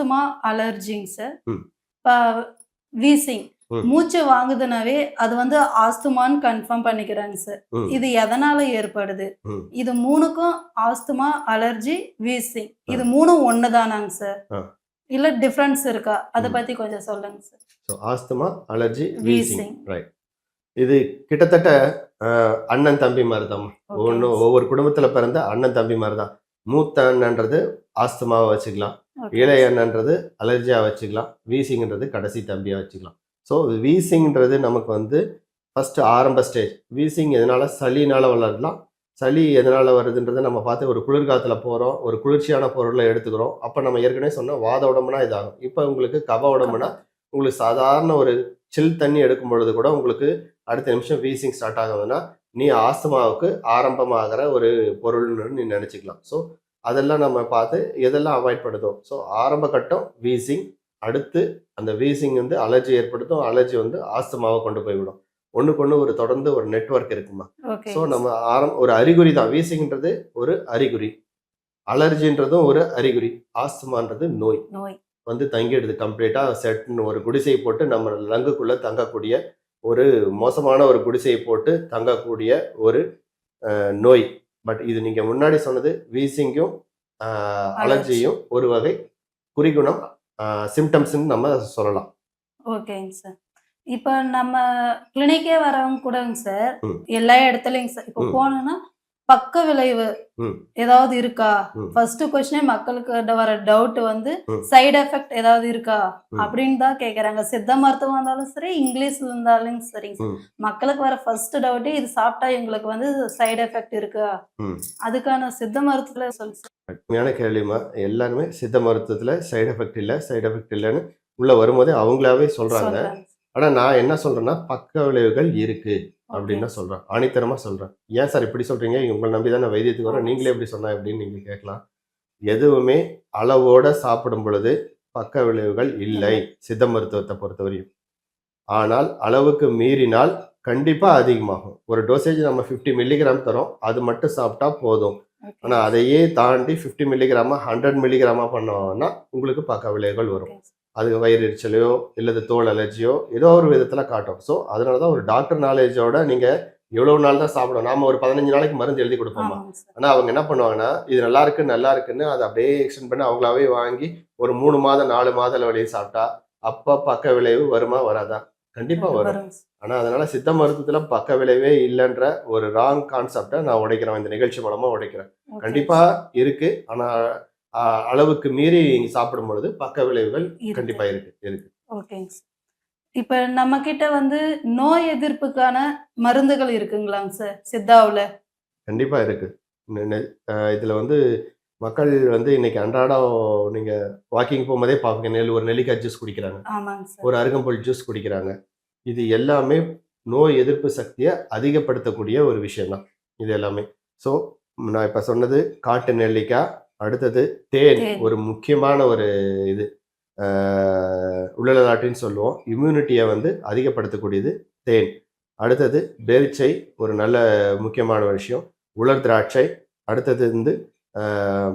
Asthma அலர்ஜிங்க sir. இப்போ wheezing. மூச்சு வாங்குதுனாவே அது வந்து ஆஸ்துமான்னு கன்ஃபார்ம் பண்ணிக்கிறாங்க சார். இது எதனால ஏற்படுது. இது மூணுக்கும் ஆஸ்துமா அலர்ஜி வீசிங். இது மூணும் ஒண்ணுதானாங்க சார். இல்ல டிஃபரன்ஸ் இருக்கா? அதை. பத்தி கொஞ்சம் சொல்லுங்க sir. So asthma allergy wheezing. Right இது கிட்டத்தட்ட அண்ணன் தம்பி மாதிரி தான் ஒவ்வொரு குடும்பத்தில் பிறந்த அண்ணன் தம்பி மாதிரி தான் மூத்த அண்ணன்றது ஆஸ்துமாவை வச்சுக்கலாம். Okay. அலர்ஜியாக வச்சுக்கலாம். வீசிங்ன்றது கடைசி தம்பியாக வச்சுக்கலாம். ஸோ வீசிங்கிறது நமக்கு வந்து ஃபஸ்ட்டு ஆரம்ப ஸ்டேஜ் வீசிங் எதனால? சளினால வளரலாம். சளி எதனால் வருதுன்றதை நம்ம பார்த்து ஒரு குளிர்காலத்தில் போகிறோம் ஒரு குளிர்ச்சியான பொருளை எடுத்துக்கிறோம். அப்போ நம்ம ஏற்கனவே சொன்ன வாத உடம்புனா இதாகும். இப்போ உங்களுக்கு கப உடம்புனா உங்களுக்கு சாதாரண ஒரு சில் தண்ணி எடுக்கும் பொழுது கூட உங்களுக்கு அடுத்த நிமிஷம் வீசிங் ஸ்டார்ட் ஆகுதுன்னா நீ ஆஸ்துமாவுக்கு ஆரம்பமாகிற ஒரு பொருள்னு நீ நினச்சிக்கலாம். ஸோ அதெல்லாம் நம்ம பார்த்து எதெல்லாம் அவாய்ட் பண்ணுதோ. ஸோ ஆரம்ப கட்டம் வீசிங் அடுத்து அந்த வீசிங் வந்து அலர்ஜி ஏற்படுத்தும் அலர்ஜி வந்து ஆஸ்துமாவை கொண்டு போய்விடும். ஒன்றுக்கு ஒன்று ஒரு தொடர்ந்து ஒரு நெட்வொர்க் இருக்குமா? ஸோ நம்ம ஆரம் ஒரு அறிகுறி தான். வீசிங்ன்றது ஒரு அறிகுறி. அலர்ஜின்றதும் ஒரு அறிகுறி. ஆஸ்துமான்றது நோய். வந்து தங்கிடுது கம்ப்ளீட்டாக செட்னு ஒரு குடிசை போட்டு நம்ம லங்குக்குள்ளே தங்கக்கூடிய ஒரு மோசமான ஒரு குடிசையை போட்டு தங்கக்கூடிய ஒரு நோய். பட் இது நீங்கள் முன்னாடி சொன்னது வீசிங்கும் அலர்ஜியும் ஒரு வகை குறிகுணம் சிம்டம்ஸ்ன்னு நம்ம சொல்லலாம் ஓகேங்க சார் இப்போ நம்ம கிளினிக்கே வரவங்க கூடங்க சார். எல்லா இடத்துலயும் சார் இப்போ. போனோம்னா பக்க விளைவு. ஏதாவது இருக்கா. ஃபர்ஸ்ட் கொஸ்டினே மக்களுக்கு வர டவுட் வந்து. சைடு எஃபெக்ட் ஏதாவது இருக்கா. அப்படின்னு தான் கேக்குறாங்க சித்த மருத்துவம் இருந்தாலும் சரி இங்கிலீஷ்ல இருந்தாலும் சார். மக்களுக்கு வர ஃபர்ஸ்ட் டவுட்டே இது சாப்பிட்டா எங்களுக்கு வந்து சைடு எஃபெக்ட் இருக்கா. அதுக்கான சித்த மருத்துவத்துல சொல்லு. உண்மையான கேள்விமா எல்லாருமே சித்த மருத்துவத்தில் சைடு எஃபெக்ட் இல்லை சைடு எஃபெக்ட் இல்லைன்னு உள்ளே வரும்போதே அவங்களாவே சொல்றாங்க ஆனால் நான் என்ன சொல்கிறேன்னா பக்க விளைவுகள் இருக்கு Okay. அப்படின்னு தான் சொல்கிறேன் ஆணித்தரமாக சொல்கிறேன் ஏன் சார் இப்படி சொல்கிறீங்க உங்களை நம்பி தான் நான் வைத்தியத்துக்கு வரேன் நீங்களே எப்படி சொன்னா எப்படின்னு நீங்கள் கேட்கலாம். எதுவுமே அளவோட சாப்பிடும் பொழுது பக்க விளைவுகள் இல்லை சித்த மருத்துவத்தை பொறுத்தவரையும் ஆனால் அளவுக்கு மீறினால் கண்டிப்பாக அதிகமாகும். ஒரு டோசேஜ் நம்ம ஃபிஃப்டி மில்லிகிராம் தரோம். அது மட்டும் சாப்பிட்டா போதும். ஆனால் அதையே தாண்டி ஃபிஃப்டி மில்லிகிராமா ஹண்ட்ரட் மில்லிகிராமா பண்ணோம்னா உங்களுக்கு பக்க விளைவுகள் வரும். அது வயிறு எரிச்சலையோ இல்லது தோல் அலர்ஜியோ ஏதோ ஒரு விதத்தில் காட்டும். ஸோ அதனால தான் ஒரு டாக்டர் நாலேஜோட நீங்கள் எவ்வளவு நாள் தான் சாப்பிடணும். நாம ஒரு பதினஞ்சு நாளைக்கு மருந்து எழுதி கொடுப்போமா? ஆனால் அவங்க என்ன பண்ணுவாங்கன்னா இது நல்லா இருக்கு நல்லா இருக்குன்னு அதை அப்படியே எக்ஸ்டெண்ட் பண்ணி அவங்களாவே வாங்கி ஒரு மூணு மாதம் நாலு மாதம் வழியை சாப்பிட்டா அப்போ பக்க விளைவு வருமா வராதா? கண்டிப்பாக வரும். ஆனால் அதனால சித்த மருத்துவத்தில் பக்க விளைவே இல்லைன்ற ஒரு ராங் கான்செப்டை நான் உடைக்கிறேன். இந்த நிகழ்ச்சி மூலமாக உடைக்கிறேன். Okay. கண்டிப்பா இருக்கு. ஆனா ஆ, அளவுக்கு மீறி சாப்பிடும் பொழுது பக்க விளைவுகள் இருக்கு. கண்டிப்பா இருக்கு இருக்கு. ஓகேங்க சார் இப்போ நம்ம கிட்ட வந்து நோய் எதிர்ப்புக்கான மருந்துகள் இருக்குங்களாங்க சார் சித்தாவுல? கண்டிப்பா இருக்கு. இதுல வந்து மக்கள் வந்து இன்னைக்கு அன்றாடம் நீங்க வாக்கிங் போகும்போதே பார்ப்பீங்க நெல் ஒரு நெல்லிக்காய் ஜூஸ் குடிக்கிறாங்க. ஒரு அருகம்புல் ஜூஸ் குடிக்கிறாங்க. இது எல்லாமே நோய் எதிர்ப்பு சக்தியை அதிகப்படுத்தக்கூடிய ஒரு விஷயம் தான் இது எல்லாமே. ஸோ நான் இப்போ சொன்னது காட்டு நெல்லிக்காய் அடுத்தது தேன். ஒரு முக்கியமான ஒரு இது. ஆஹ், உடல்நலாட்டின்னு சொல்லுவோம். இம்யூனிட்டியை வந்து அதிகப்படுத்தக்கூடியது தேன். அடுத்தது பேரிச்சை ஒரு நல்ல முக்கியமான விஷயம். உலர் திராட்சை அடுத்தது வந்து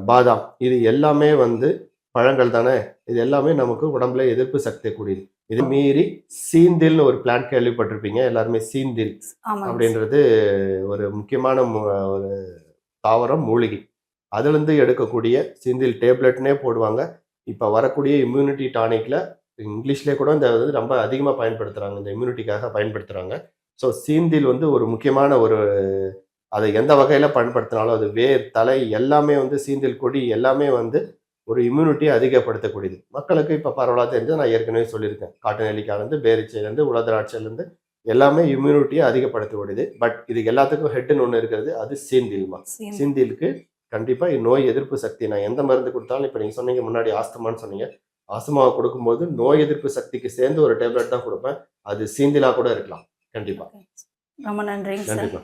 பாதாம். இது எல்லாமே வந்து பழங்கள் தானே? இது எல்லாமே நமக்கு உடம்புல எதிர்ப்பு சக்தி கூடியது. இது மீறி சீந்தில்னு ஒரு பிளான்ட் கேள்விப்பட்டிருப்பீங்க. எல்லாருமே சீந்தில் அப்படின்றது ஒரு முக்கியமான ஒரு தாவரம் மூலிகை. அதுலேருந்து எடுக்கக்கூடிய சீந்தில் டேப்லெட்னே போடுவாங்க. இப்போ வரக்கூடிய இம்யூனிட்டி டானிக்கில் இங்கிலீஷ்லேயே கூட இந்த இது ரொம்ப அதிகமாக பயன்படுத்துகிறாங்க இந்த இம்யூனிட்டிக்காக பயன்படுத்துகிறாங்க ஸோ சீந்தில் வந்து ஒரு முக்கியமான ஒரு அதை எந்த வகையில் பயன்படுத்தினாலும் அது வேர் தலை எல்லாமே வந்து சீந்தில் கொடி எல்லாமே வந்து ஒரு இம்யூனிட்டியை அதிகப்படுத்தக்கூடியது. மக்களுக்கு இப்போ பரவலாக தெரிஞ்சு நான் ஏற்கனவே சொல்லியிருக்கேன். காட்டு நெல்லிக்காயிலேருந்து பேரிச்சையிலேருந்து உலதராட்சியிலேருந்து எல்லாமே இம்யூனிட்டியை அதிகப்படுத்தக்கூடியது. பட் இது எல்லாத்துக்கும் ஹெட்னு ஒன்று இருக்கிறது. அது சீந்தில்மா? சீன். சீந்திலுக்கு கண்டிப்பாக நோய் எதிர்ப்பு சக்தி. நான் எந்த மருந்து கொடுத்தாலும் இப்போ நீங்கள் சொன்னீங்க முன்னாடி ஆஸ்துமான்னு சொன்னீங்க. ஆஸ்துமாவை கொடுக்கும்போது நோய் எதிர்ப்பு சக்திக்கு சேர்ந்து ஒரு டேப்லெட் தான் கொடுப்பேன். அது சீந்திலா கூட இருக்கலாம். கண்டிப்பாக ரொம்ப சார். நன்றிப்பா